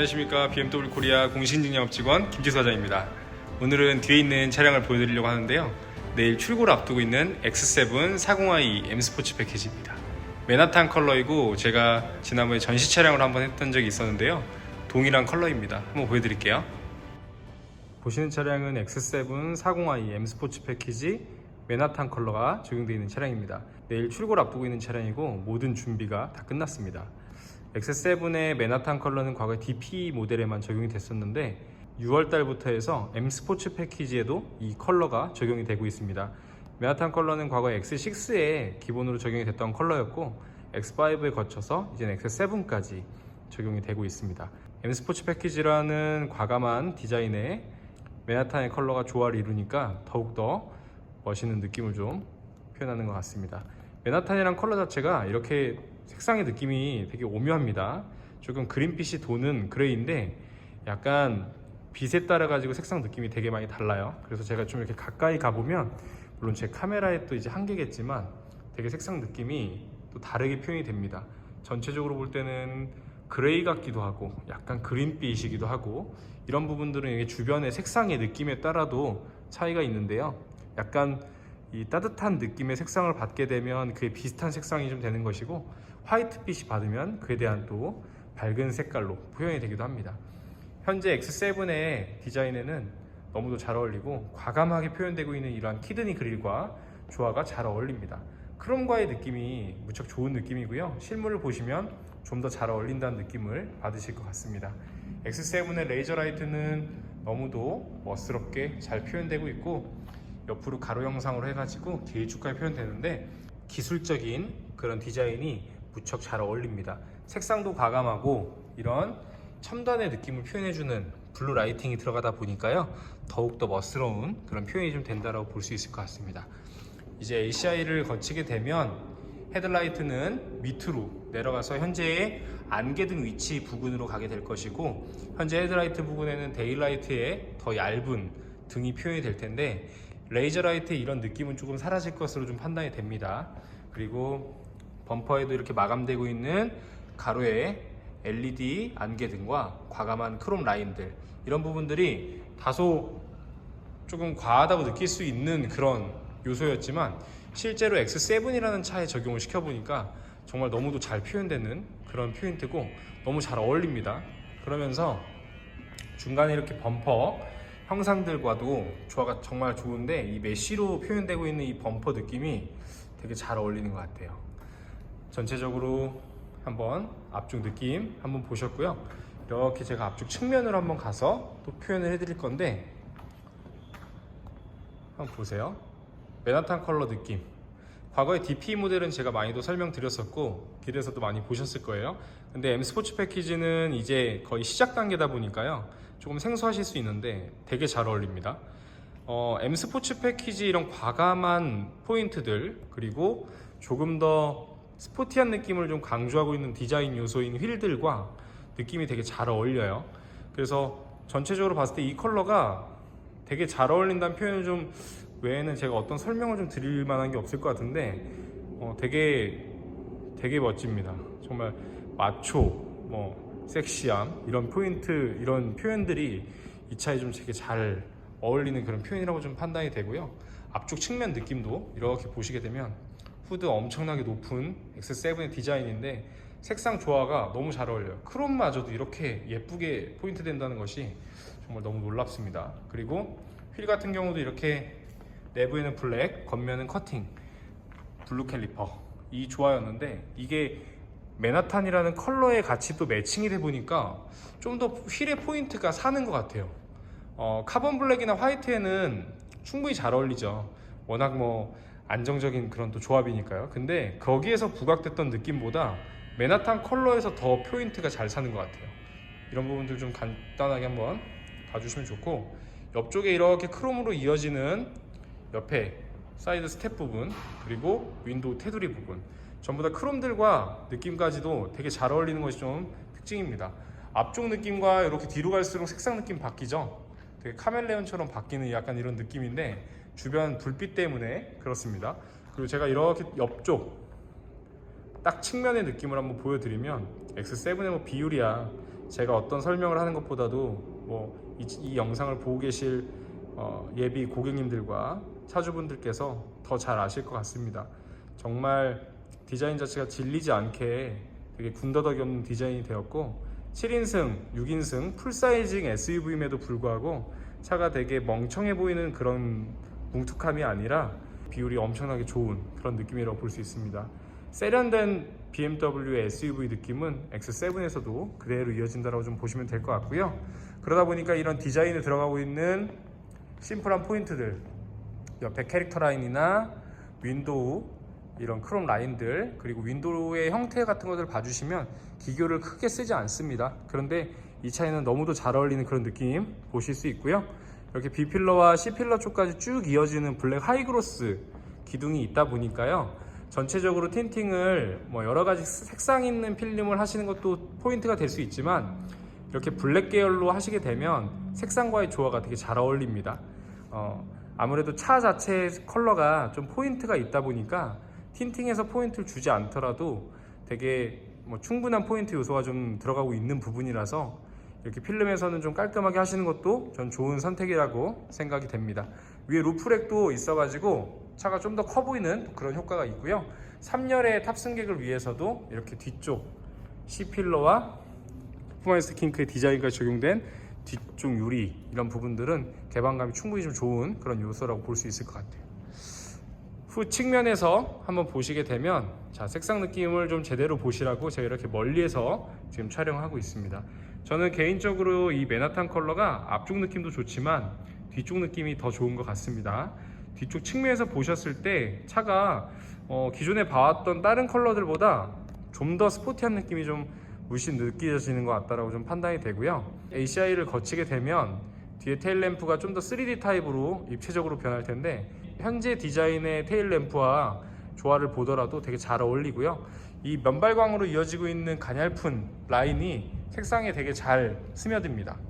안녕하십니까 BMW 코리아 공식인증 직원 김지수 사장입니다. 오늘은 뒤에 있는 차량을 보여드리려고 하는데요. 내일 출고를 앞두고 있는 X7 40i M 스포츠 패키지입니다. 맨하탄 컬러이고 제가 지난번에 전시 촬영을 한번 했던 적이 있었는데요. 동일한 컬러입니다. 한번 보여드릴게요. 보시는 차량은 X7 40i M 스포츠 패키지 맨하탄 컬러가 적용되어 있는 차량입니다. 내일 출고를 앞두고 있는 차량이고 모든 준비가 다 끝났습니다. X7의 맨하탄 컬러는 과거 DP 모델에만 적용이 됐었는데 6월 달부터 해서 M 스포츠 패키지에도 이 컬러가 적용이 되고 있습니다. 맨하탄 컬러는 과거 X6에 기본으로 적용이 됐던 컬러였고 X5에 거쳐서 이제 X7까지 적용이 되고 있습니다. M 스포츠 패키지라는 과감한 디자인에 맨하탄의 컬러가 조화를 이루니까 더욱더 멋있는 느낌을 좀 표현하는 것 같습니다. 맨하탄이란 컬러 자체가 이렇게 색상의 느낌이 되게 오묘합니다. 조금 그린빛이 도는 그레이인데 약간 빛에 따라 가지고 색상 느낌이 되게 많이 달라요. 그래서 제가 좀 이렇게 가까이 가보면 물론 제 카메라에 또 이제 한계겠지만 되게 색상 느낌이 또 다르게 표현이 됩니다. 전체적으로 볼 때는 그레이 같기도 하고 약간 그린빛이기도 하고 이런 부분들은 이게 주변의 색상의 느낌에 따라도 차이가 있는데요. 약간 이 따뜻한 느낌의 색상을 받게 되면 그에 비슷한 색상이 좀 되는 것이고 화이트빛이 받으면 그에 대한 또 밝은 색깔로 표현이 되기도 합니다. 현재 X7의 디자인에는 너무도 잘 어울리고 과감하게 표현되고 있는 이러한 키드니 그릴과 조화가 잘 어울립니다. 크롬과의 느낌이 무척 좋은 느낌이고요. 실물을 보시면 좀 더 잘 어울린다는 느낌을 받으실 것 같습니다. X7의 레이저 라이트는 너무도 멋스럽게 잘 표현되고 있고 옆으로 가로 형상으로 해가지고 길쭉하게 표현되는데 기술적인 그런 디자인이 무척 잘 어울립니다. 색상도 과감하고 이런 첨단의 느낌을 표현해주는 블루 라이팅이 들어가다 보니까요 더욱더 멋스러운 그런 표현이 좀 된다고 볼 수 있을 것 같습니다. 이제 ACI를 거치게 되면 헤드라이트는 밑으로 내려가서 현재의 안개등 위치 부근으로 가게 될 것이고 현재 헤드라이트 부근에는 데일라이트의 더 얇은 등이 표현이 될 텐데 레이저 라이트의 이런 느낌은 조금 사라질 것으로 좀 판단이 됩니다. 그리고 범퍼에도 이렇게 마감되고 있는 가로의 LED 안개등과 과감한 크롬 라인들 이런 부분들이 다소 조금 과하다고 느낄 수 있는 그런 요소였지만 실제로 X7이라는 차에 적용을 시켜보니까 정말 너무도 잘 표현되는 그런 포인트고 너무 잘 어울립니다. 그러면서 중간에 이렇게 범퍼 형상들과도 조화가 정말 좋은데 이 메쉬로 표현되고 있는 이 범퍼 느낌이 되게 잘 어울리는 것 같아요. 전체적으로 한번 앞쪽 느낌 한번 보셨고요. 이렇게 제가 앞쪽 측면으로 한번 가서 또 표현을 해드릴 건데 한번 보세요. 맨하탄 컬러 느낌. 과거의 DP 모델은 제가 많이도 설명드렸었고 길에서도 많이 보셨을 거예요. 근데 M 스포츠 패키지는 이제 거의 시작 단계다 보니까요. 조금 생소하실 수 있는데 되게 잘 어울립니다. 어, M 스포츠 패키지 이런 과감한 포인트들 그리고 조금 더 스포티한 느낌을 좀 강조하고 있는 디자인 요소인 휠들과 느낌이 되게 잘 어울려요. 그래서 전체적으로 봤을 때 이 컬러가 되게 잘 어울린다는 표현을 좀 외에는 제가 어떤 설명을 좀 드릴 만한 게 없을 것 같은데 어, 되게 되게 멋집니다. 정말 마초, 뭐 섹시함 이런 포인트 이런 표현들이 이 차에 좀 되게 잘 어울리는 그런 표현이라고 좀 판단이 되고요. 앞쪽 측면 느낌도 이렇게 보시게 되면 후드 엄청나게 높은 X7의 디자인인데 색상 조화가 너무 잘 어울려요. 크롬마저도 이렇게 예쁘게 포인트 된다는 것이 정말 너무 놀랍습니다. 그리고 휠 같은 경우도 이렇게 내부에는 블랙, 겉면은 커팅, 블루 캘리퍼 이 조화였는데 이게 맨하탄이라는 컬러의 같이 또 매칭이 돼 보니까 좀 더 휠의 포인트가 사는 것 같아요. 어, 카본 블랙이나 화이트에는 충분히 잘 어울리죠. 워낙 뭐 안정적인 그런 또 조합이니까요. 근데 거기에서 부각됐던 느낌보다 맨하탄 컬러에서 더 포인트가 잘 사는 것 같아요. 이런 부분들 좀 간단하게 한번 봐주시면 좋고 옆쪽에 이렇게 크롬으로 이어지는 옆에 사이드 스텝 부분 그리고 윈도우 테두리 부분 전부 다 크롬들과 느낌까지도 되게 잘 어울리는 것이 좀 특징입니다. 앞쪽 느낌과 이렇게 뒤로 갈수록 색상 느낌 바뀌죠. 되게 카멜레온처럼 바뀌는 약간 이런 느낌인데 주변 불빛 때문에 그렇습니다. 그리고 제가 이렇게 옆쪽 딱 측면의 느낌을 한번 보여드리면 X7의 뭐 비율이야 제가 어떤 설명을 하는 것보다도 뭐이 영상을 보고 계실 어, 예비 고객님들과 차주분들께서 더 잘 아실 것 같습니다. 정말 디자인 자체가 질리지 않게 되게 군더더기 없는 디자인이 되었고 7인승, 6인승 풀사이징 SUV임에도 불구하고 차가 되게 멍청해 보이는 그런 뭉툭함이 아니라 비율이 엄청나게 좋은 그런 느낌이라고 볼 수 있습니다. 세련된 BMW의 SUV 느낌은 X7에서도 그대로 이어진다고 좀 보시면 될 것 같고요. 그러다 보니까 이런 디자인에 들어가고 있는 심플한 포인트들, 옆에 캐릭터 라인이나 윈도우 이런 크롬 라인들 그리고 윈도우의 형태 같은 것을 봐주시면 기교를 크게 쓰지 않습니다. 그런데 이 차에는 너무도 잘 어울리는 그런 느낌 보실 수 있고요. 이렇게 B 필러와 C 필러 쪽까지 쭉 이어지는 블랙 하이그로스 기둥이 있다 보니까요. 전체적으로 틴팅을 뭐 여러 가지 색상 있는 필름을 하시는 것도 포인트가 될 수 있지만 이렇게 블랙 계열로 하시게 되면 색상과의 조화가 되게 잘 어울립니다. 어, 아무래도 차 자체의 컬러가 좀 포인트가 있다 보니까 틴팅에서 포인트를 주지 않더라도 되게 뭐 충분한 포인트 요소가 좀 들어가고 있는 부분이라서 이렇게 필름에서는 좀 깔끔하게 하시는 것도 전 좋은 선택이라고 생각이 됩니다. 위에 루프렉도 있어 가지고 차가 좀 더 커 보이는 그런 효과가 있고요. 3열의 탑승객을 위해서도 이렇게 뒤쪽 C필러와 푸마이스 킹크의 디자인과 적용된 뒤쪽 유리 이런 부분들은 개방감이 충분히 좀 좋은 그런 요소라고 볼 수 있을 것 같아요. 후 측면에서 한번 보시게 되면 자 색상 느낌을 좀 제대로 보시라고 제가 이렇게 멀리에서 지금 촬영하고 있습니다. 저는 개인적으로 이 맨하탄 컬러가 앞쪽 느낌도 좋지만 뒤쪽 느낌이 더 좋은 것 같습니다. 뒤쪽 측면에서 보셨을 때 차가 어, 기존에 봐왔던 다른 컬러들보다 좀 더 스포티한 느낌이 좀 물씬 느껴지는 것 같다라고 좀 판단이 되고요. ACI를 거치게 되면 뒤에 테일 램프가 좀 더 3D 타입으로 입체적으로 변할 텐데 현재 디자인의 테일 램프와 조화를 보더라도 되게 잘 어울리고요. 이 면발광으로 이어지고 있는 가냘픈 라인이 색상에 되게 잘 스며듭니다.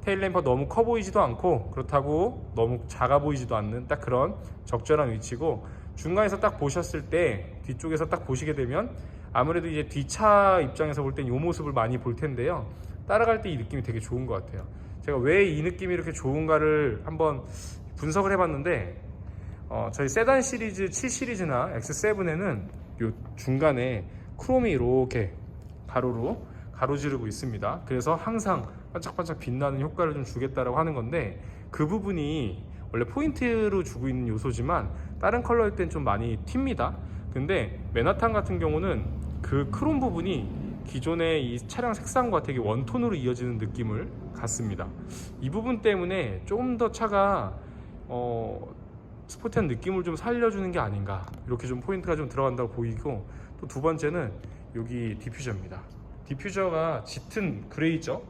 테일 램프가 너무 커 보이지도 않고 그렇다고 너무 작아 보이지도 않는 딱 그런 적절한 위치고 중간에서 딱 보셨을 때 뒤쪽에서 딱 보시게 되면 아무래도 이제 뒷차 입장에서 볼 땐 이 모습을 많이 볼 텐데요. 따라갈 때 이 느낌이 되게 좋은 것 같아요. 제가 왜 이 느낌이 이렇게 좋은가를 한번 분석을 해봤는데 어, 저희 세단 시리즈 7 시리즈나 X7에는 요 중간에 크롬이 이렇게 가로로 가로지르고 있습니다. 그래서 항상 반짝반짝 빛나는 효과를 좀 주겠다라고 하는 건데 그 부분이 원래 포인트로 주고 있는 요소지만 다른 컬러일 땐 좀 많이 튑니다. 근데 맨하탄 같은 경우는 그 크롬 부분이 기존의 이 차량 색상과 되게 원톤으로 이어지는 느낌을 갖습니다. 이 부분 때문에 조금 더 차가 어, 스포티한 느낌을 좀 살려주는 게 아닌가 이렇게 좀 포인트가 좀 들어간다고 보이고 또 두 번째는 여기 디퓨저입니다. 디퓨저가 짙은 그레이죠.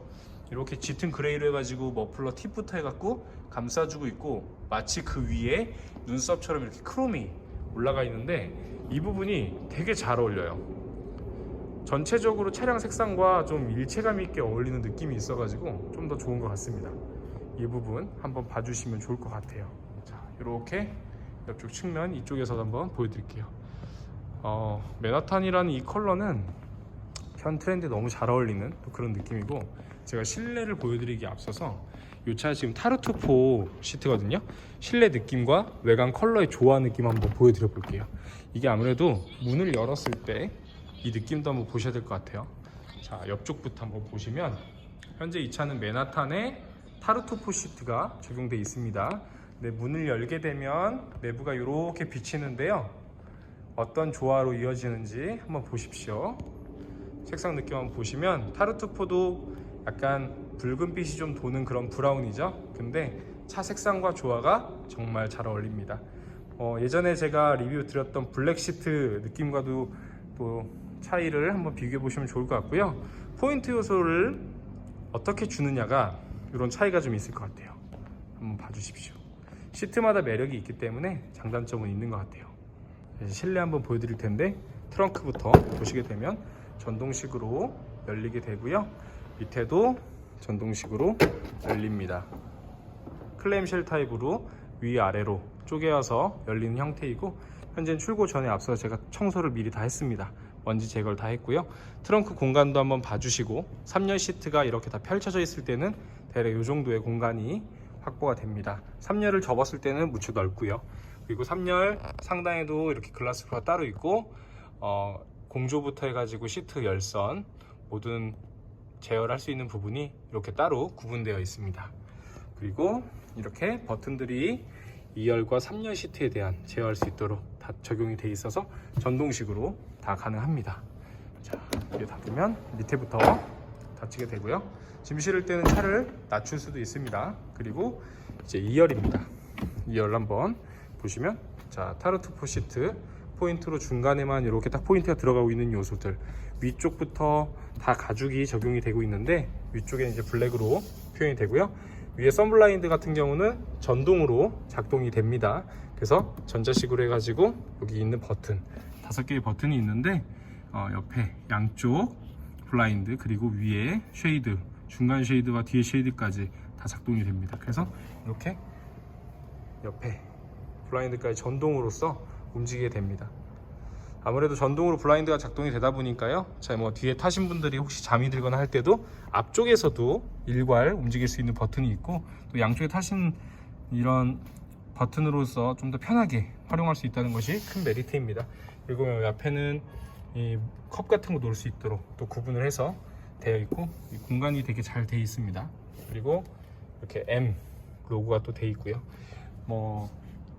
이렇게 짙은 그레이로 해가지고 머플러 팁부터 해갖고 감싸주고 있고 마치 그 위에 눈썹처럼 이렇게 크롬이 올라가 있는데 이 부분이 되게 잘 어울려요. 전체적으로 차량 색상과 좀 일체감 있게 어울리는 느낌이 있어가지고 좀 더 좋은 것 같습니다. 이 부분 한번 봐주시면 좋을 것 같아요. 자, 이렇게 옆쪽 측면 이쪽에서 한번 보여드릴게요. 어, 맨하탄이라는 이 컬러는 현 트렌드에 너무 잘 어울리는 또 그런 느낌이고 제가 실내를 보여드리기 앞서서 이 차 지금 타르투포 시트거든요. 실내 느낌과 외관 컬러의 조화 느낌 한번 보여드려 볼게요. 이게 아무래도 문을 열었을 때 이 느낌도 한번 보셔야 될 것 같아요. 자, 옆쪽부터 한번 보시면 현재 이 차는 맨하탄에 타르투포 시트가 적용되어 있습니다. 네, 문을 열게 되면 내부가 이렇게 비치는데요. 어떤 조화로 이어지는지 한번 보십시오. 색상 느낌 한번 보시면 타르투포도 약간 붉은빛이 좀 도는 그런 브라운이죠. 근데 차 색상과 조화가 정말 잘 어울립니다. 어, 예전에 제가 리뷰 드렸던 블랙 시트 느낌과도 또 차이를 한번 비교해 보시면 좋을 것 같고요. 포인트 요소를 어떻게 주느냐가 이런 차이가 좀 있을 것 같아요. 한번 봐주십시오. 시트마다 매력이 있기 때문에 장단점은 있는 것 같아요. 실내 한번 보여드릴 텐데 트렁크부터 보시게 되면 전동식으로 열리게 되고요. 밑에도 전동식으로 열립니다. 클램쉘 타입으로 위아래로 쪼개어서 열리는 형태이고 현재는 출고 전에 앞서 제가 청소를 미리 다 했습니다. 먼지 제거를 다 했고요. 트렁크 공간도 한번 봐주시고 3열 시트가 이렇게 다 펼쳐져 있을 때는 대략 이 정도의 공간이 확보가 됩니다. 3열을 접었을 때는 무척 넓고요. 그리고 3열 상단에도 이렇게 글라스프가 따로 있고 어, 공조부터 해가지고 시트 열선 모든 제어할 수 있는 부분이 이렇게 따로 구분되어 있습니다. 그리고 이렇게 버튼들이 2열과 3열 시트에 대한 제어할 수 있도록 다 적용이 되어 있어서 전동식으로 다 가능합니다. 자, 이게 닫으면 밑에부터 닫히게 되고요. 짐 실을 때는 차를 낮출 수도 있습니다. 그리고 이제 2열입니다. 2열 한번 보시면 자, 타르트 포 시트 포인트로 중간에만 이렇게 딱 포인트가 들어가고 있는 요소들 위쪽부터 다 가죽이 적용이 되고 있는데 위쪽에 이제 블랙으로 표현이 되고요. 위에 썬블라인드 같은 경우는 전동으로 작동이 됩니다. 그래서 전자식으로 해가지고 여기 있는 버튼 다섯 개의 버튼이 있는데 어, 옆에 양쪽 블라인드 그리고 위에 쉐이드 중간 쉐이드와 뒤에 쉐이드까지 다 작동이 됩니다. 그래서 이렇게 옆에 블라인드까지 전동으로서 움직이게 됩니다. 아무래도 전동으로 블라인드가 작동이 되다 보니까요. 자, 뭐 뒤에 타신 분들이 혹시 잠이 들거나 할 때도 앞쪽에서도 일괄 움직일 수 있는 버튼이 있고 또 양쪽에 타신 이런 버튼으로서 좀 더 편하게 활용할 수 있다는 것이 큰 메리트입니다. 그리고 앞에는 이 컵 같은 거 놓을 수 있도록 또 구분을 해서 되어 있고 이 공간이 되게 잘 되어 있습니다. 그리고 이렇게 M 로고가 또 되어 있고요. 뭐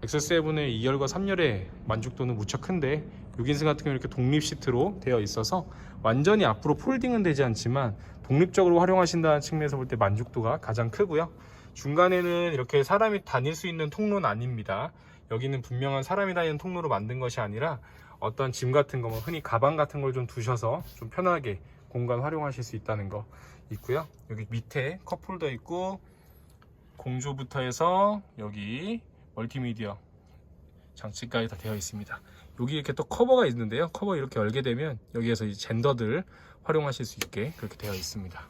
X7의 2열과 3열의 만족도는 무척 큰데 6인승 같은 경우 이렇게 독립 시트로 되어 있어서 완전히 앞으로 폴딩은 되지 않지만 독립적으로 활용하신다는 측면에서 볼 때 만족도가 가장 크고요. 중간에는 이렇게 사람이 다닐 수 있는 통로는 아닙니다. 여기는 분명한 사람이 다니는 통로로 만든 것이 아니라 어떤 짐 같은 거, 뭐 흔히 가방 같은 걸 좀 두셔서 좀 편하게 공간 활용하실 수 있다는 거 있고요. 여기 밑에 컵홀더 있고 공조부터 해서 여기 멀티미디어 장치까지 다 되어 있습니다. 여기 이렇게 또 커버가 있는데요. 커버 이렇게 열게 되면 여기에서 이 젠더들 활용하실 수 있게 그렇게 되어 있습니다.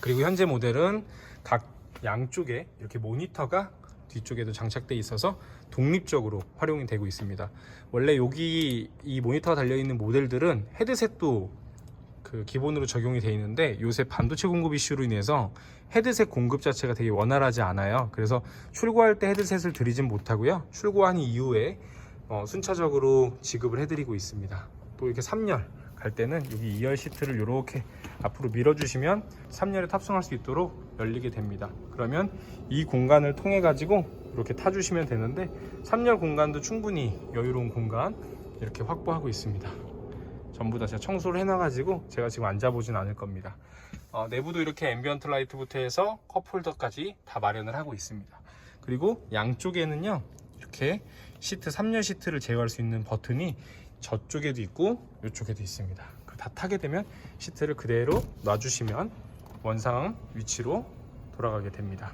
그리고 현재 모델은 각 양쪽에 이렇게 모니터가 뒤쪽에도 장착되어 있어서 독립적으로 활용이 되고 있습니다. 원래 여기 이 모니터가 달려 있는 모델들은 헤드셋도 그 기본으로 적용이 되어 있는데 요새 반도체 공급 이슈로 인해서 헤드셋 공급 자체가 되게 원활하지 않아요. 그래서 출고할 때 헤드셋을 드리진 못하고요. 출고한 이후에 어, 순차적으로 지급을 해드리고 있습니다. 또 이렇게 3열 갈 때는 여기 2열 시트를 이렇게 앞으로 밀어주시면 3열에 탑승할 수 있도록 열리게 됩니다. 그러면 이 공간을 통해 가지고 이렇게 타주시면 되는데 3열 공간도 충분히 여유로운 공간 이렇게 확보하고 있습니다. 전부 다 제가 청소를 해놔가지고 제가 지금 앉아보진 않을 겁니다. 어, 내부도 이렇게 앰비언트 라이트부터 해서 컵홀더까지 다 마련을 하고 있습니다. 그리고 양쪽에는요 이렇게 시트 3열 시트를 제어할 수 있는 버튼이 저쪽에도 있고 이쪽에도 있습니다. 그다 타게 되면 시트를 그대로 놔주시면 원상 위치로 돌아가게 됩니다.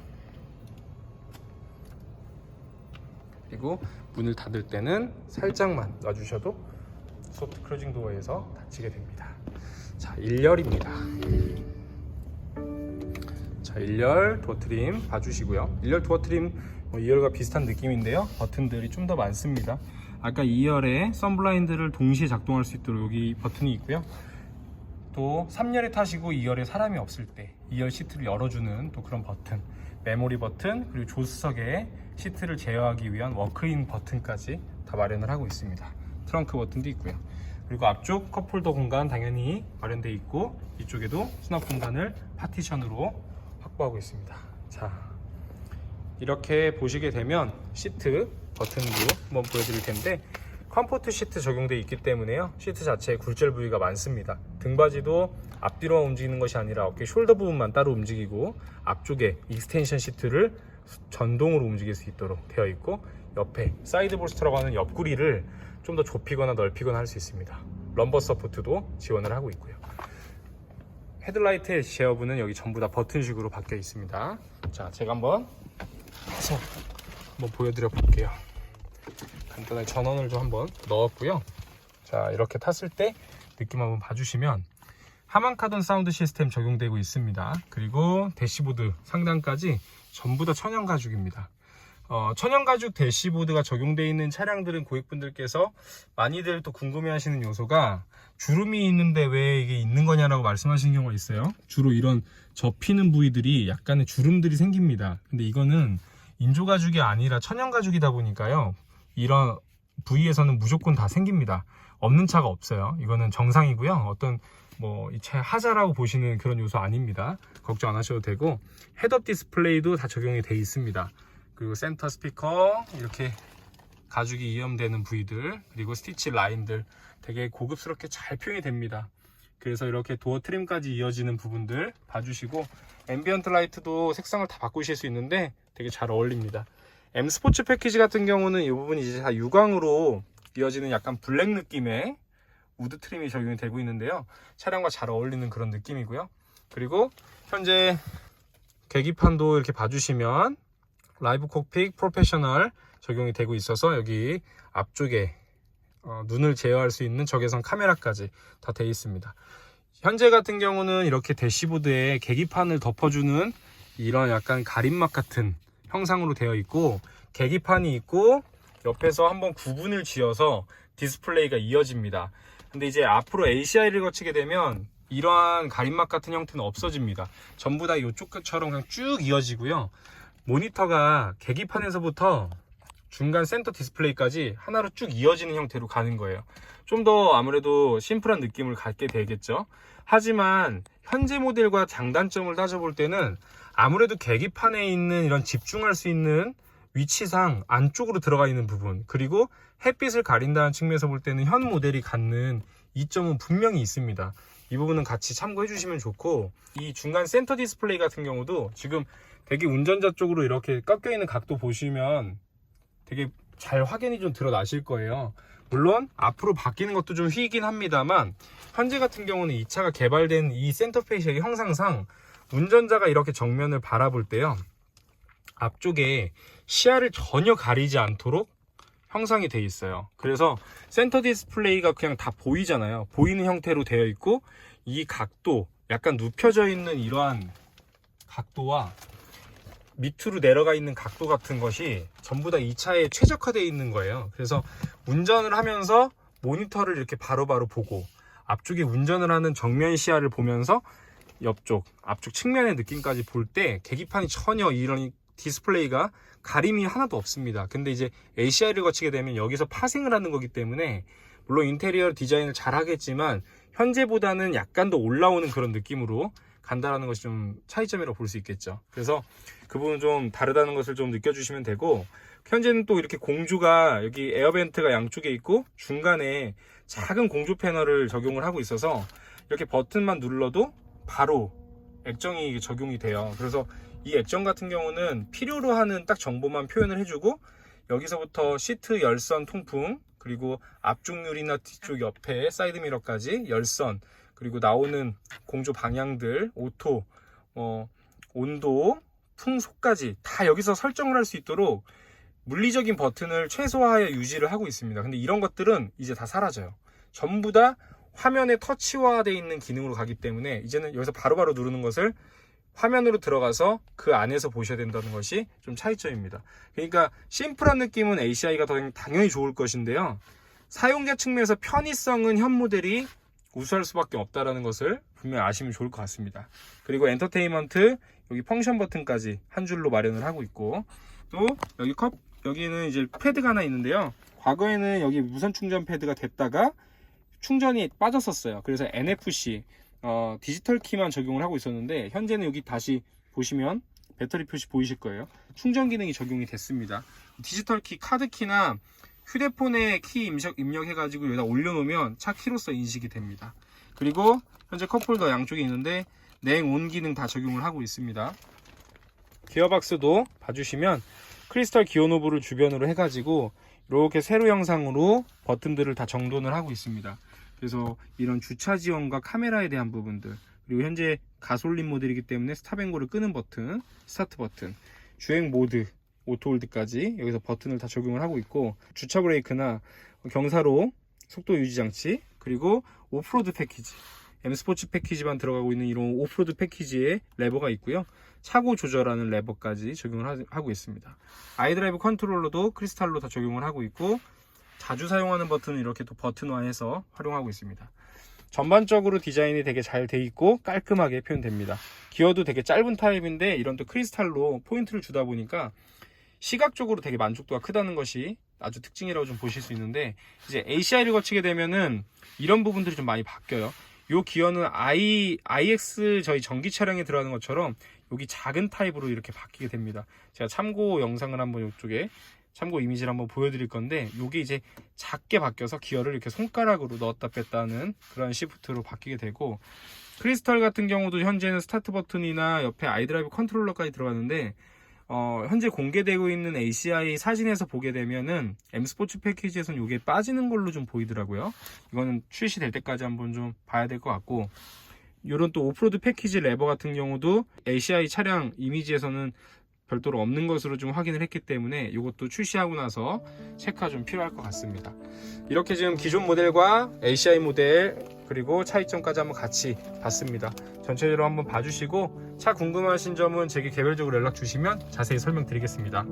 그리고 문을 닫을 때는 살짝만 놔주셔도 소프트 클로징 도어에서 닫히게 됩니다. 자, 1열입니다. 자, 1열 도어 트림 봐주시고요. 1열 도어 트림 뭐 2열과 비슷한 느낌인데요. 버튼들이 좀 더 많습니다. 아까 2열에 썬블라인드를 동시에 작동할 수 있도록 여기 버튼이 있고요. 또 3열에 타시고 2열에 사람이 없을 때 2열 시트를 열어주는 또 그런 버튼 메모리 버튼 그리고 조수석에 시트를 제어하기 위한 워크인 버튼까지 다 마련을 하고 있습니다 트렁크 버튼도 있고요 그리고 앞쪽 컵홀더 공간 당연히 마련되어 있고 이쪽에도 수납 공간을 파티션으로 확보하고 있습니다 자 이렇게 보시게 되면 시트 버튼도 한번 보여드릴 텐데 컴포트 시트 적용되어 있기 때문에요. 시트 자체에 굴절 부위가 많습니다. 등받이도 앞뒤로만 움직이는 것이 아니라 어깨 숄더 부분만 따로 움직이고 앞쪽에 익스텐션 시트를 전동으로 움직일 수 있도록 되어 있고 옆에 사이드 볼스터라고 하는 옆구리를 좀 더 좁히거나 넓히거나 할 수 있습니다. 럼버 서포트도 지원을 하고 있고요. 헤드라이트의 제어부는 여기 전부 다 버튼식으로 바뀌어 있습니다. 자 제가 한번 해서 한번 보여드려 볼게요 간단하게 전원을 좀 한번 넣었고요. 자 이렇게 탔을 때 느낌 한번 봐주시면 하만카돈 사운드 시스템 적용되고 있습니다. 그리고 대시보드 상단까지 전부 다 천연 가죽입니다. 어, 천연가죽 대시보드가 적용되어 있는 차량들은 고객분들께서 많이들 또 궁금해하시는 요소가 주름이 있는데 왜 이게 있는 거냐라고 말씀하시는 경우가 있어요. 주로 이런 접히는 부위들이 약간의 주름들이 생깁니다. 근데 이거는 인조가죽이 아니라 천연가죽이다 보니까요. 이런 부위에서는 무조건 다 생깁니다. 없는 차가 없어요. 이거는 정상이고요. 어떤 뭐 이 차 하자라고 보시는 그런 요소 아닙니다. 걱정 안 하셔도 되고 헤드업 디스플레이도 다 적용이 돼 있습니다. 그리고 센터 스피커 이렇게 가죽이 이염되는 부위들 그리고 스티치 라인들 되게 고급스럽게 잘 표현이 됩니다. 그래서 이렇게 도어 트림까지 이어지는 부분들 봐주시고 앰비언트 라이트도 색상을 다 바꾸실 수 있는데 되게 잘 어울립니다. M 스포츠 패키지 같은 경우는 이 부분이 이제 다 유광으로 이어지는 약간 블랙 느낌의 우드 트림이 적용이 되고 있는데요. 차량과 잘 어울리는 그런 느낌이고요. 그리고 현재 계기판도 이렇게 봐주시면 라이브 콕픽 프로페셔널 적용이 되고 있어서 여기 앞쪽에 어, 눈을 제어할 수 있는 적외선 카메라까지 다 되어 있습니다. 현재 같은 경우는 이렇게 대시보드에 계기판을 덮어주는 이런 약간 가림막 같은 형상으로 되어 있고 계기판이 있고 옆에서 한번 구분을 지어서 디스플레이가 이어집니다. 근데 이제 앞으로 ACI를 거치게 되면 이러한 가림막 같은 형태는 없어집니다. 전부 다 이쪽처럼 그냥 쭉 이어지고요. 모니터가 계기판에서부터 중간 센터 디스플레이까지 하나로 쭉 이어지는 형태로 가는 거예요. 좀 더 아무래도 심플한 느낌을 갖게 되겠죠. 하지만 현재 모델과 장단점을 따져볼 때는 아무래도 계기판에 있는 이런 집중할 수 있는 위치상 안쪽으로 들어가 있는 부분 그리고 햇빛을 가린다는 측면에서 볼 때는 현 모델이 갖는 이점은 분명히 있습니다. 이 부분은 같이 참고해 주시면 좋고 이 중간 센터 디스플레이 같은 경우도 지금 되게 운전자 쪽으로 이렇게 꺾여 있는 각도 보시면 되게 잘 확연히 좀 드러나실 거예요. 물론 앞으로 바뀌는 것도 좀 휘긴 합니다만 현재 같은 경우는 이 차가 개발된 이 센터 페이시의 형상상 운전자가 이렇게 정면을 바라볼 때요. 앞쪽에 시야를 전혀 가리지 않도록 형상이 되어 있어요. 그래서 센터 디스플레이가 그냥 다 보이잖아요. 보이는 형태로 되어 있고 이 각도 약간 눕혀져 있는 이러한 각도와 밑으로 내려가 있는 각도 같은 것이 전부 다 이 차에 최적화되어 있는 거예요. 그래서 운전을 하면서 모니터를 이렇게 바로 바로 보고 앞쪽에 운전을 하는 정면 시야를 보면서 옆쪽, 앞쪽 측면의 느낌까지 볼 때 계기판이 전혀 이런 디스플레이가 가림이 하나도 없습니다. 근데 이제 ACI를 거치게 되면 여기서 파생을 하는 거기 때문에 물론 인테리어 디자인을 잘 하겠지만 현재보다는 약간 더 올라오는 그런 느낌으로 간다라는 것이 좀 차이점이라고 볼 수 있겠죠. 그래서 그 부분 좀 다르다는 것을 좀 느껴주시면 되고 현재는 또 이렇게 공주가 여기 에어벤트가 양쪽에 있고 중간에 작은 공조 패널을 적용을 하고 있어서 이렇게 버튼만 눌러도 바로 액정이 적용이 돼요. 그래서 이 액정 같은 경우는 필요로 하는 딱 정보만 표현을 해주고 여기서부터 시트 열선 통풍 그리고 앞쪽 유리나 뒤쪽 옆에 사이드 미러까지 열선 그리고 나오는 공조 방향들 오토 어, 온도 풍속까지 다 여기서 설정을 할 수 있도록 물리적인 버튼을 최소화하여 유지를 하고 있습니다. 근데 이런 것들은 이제 다 사라져요. 전부 다 화면에 터치화되어 있는 기능으로 가기 때문에 이제는 여기서 바로 바로 누르는 것을 화면으로 들어가서 그 안에서 보셔야 된다는 것이 좀 차이점입니다. 그러니까 심플한 느낌은 ACI가 더 당연히 좋을 것인데요. 사용자 측면에서 편의성은 현 모델이 우수할 수밖에 없다라는 것을 분명히 아시면 좋을 것 같습니다. 그리고 엔터테인먼트 여기 펑션 버튼까지 한 줄로 마련을 하고 있고 또 여기 컵 여기는 이제 패드가 하나 있는데요. 과거에는 여기 무선 충전 패드가 됐다가 충전이 빠졌었어요. 그래서 NFC 어, 디지털 키만 적용을 하고 있었는데 현재는 여기 다시 보시면 배터리 표시 보이실 거예요. 충전 기능이 적용이 됐습니다. 디지털 키, 카드 키나 휴대폰에 키 입력, 입력해가지고 여기다 올려놓으면 차 키로서 인식이 됩니다. 그리고 현재 컵홀더 양쪽에 있는데 냉온 기능 다 적용을 하고 있습니다. 기어박스도 봐주시면 크리스탈 기어 노브를 주변으로 해가지고 이렇게 세로 형상으로 버튼들을 다 정돈을 하고 있습니다. 그래서 이런 주차 지원과 카메라에 대한 부분들 그리고 현재 가솔린 모델이기 때문에 스탑앤고를 끄는 버튼, 스타트 버튼, 주행 모드, 오토홀드까지 여기서 버튼을 다 적용을 하고 있고 주차 브레이크나 경사로 속도 유지 장치 그리고 오프로드 패키지 M 스포츠 패키지만 들어가고 있는 이런 오프로드 패키지의 레버가 있고요. 차고 조절하는 레버까지 적용을 하- 하고 있습니다. 아이드라이브 컨트롤러도 크리스탈로 다 적용을 하고 있고 자주 사용하는 버튼은 이렇게 또 버튼화해서 활용하고 있습니다. 전반적으로 디자인이 되게 잘 돼 있고 깔끔하게 표현됩니다. 기어도 되게 짧은 타입인데 이런 또 크리스탈로 포인트를 주다 보니까 시각적으로 되게 만족도가 크다는 것이 아주 특징이라고 좀 보실 수 있는데 이제 ACI를 거치게 되면은 이런 부분들이 좀 많이 바뀌어요. 요 기어는 i iX 저희 전기 차량에 들어가는 것처럼 여기 작은 타입으로 이렇게 바뀌게 됩니다. 제가 참고 영상을 한번 이쪽에 참고 이미지를 한번 보여드릴 건데 요게 이제 작게 바뀌어서 기어를 이렇게 손가락으로 넣었다 뺐다 하는 그런 시프트로 바뀌게 되고 크리스탈 같은 경우도 현재는 스타트 버튼이나 옆에 아이드라이브 컨트롤러까지 들어가는데 어, 현재 공개되고 있는 ACI 사진에서 보게 되면은 M 스포츠 패키지에서는 이게 빠지는 걸로 좀 보이더라고요. 이거는 출시될 때까지 한번 좀 봐야 될 것 같고 이런 또 오프로드 패키지 레버 같은 경우도 ACI 차량 이미지에서는 별도로 없는 것으로 좀 확인을 했기 때문에 이것도 출시하고 나서 체크가 좀 필요할 것 같습니다. 이렇게 지금 기존 모델과 ACI 모델 그리고 차이점까지 한번 같이 봤습니다. 전체적으로 한번 봐주시고 차 궁금하신 점은 제게 개별적으로 연락 주시면 자세히 설명드리겠습니다.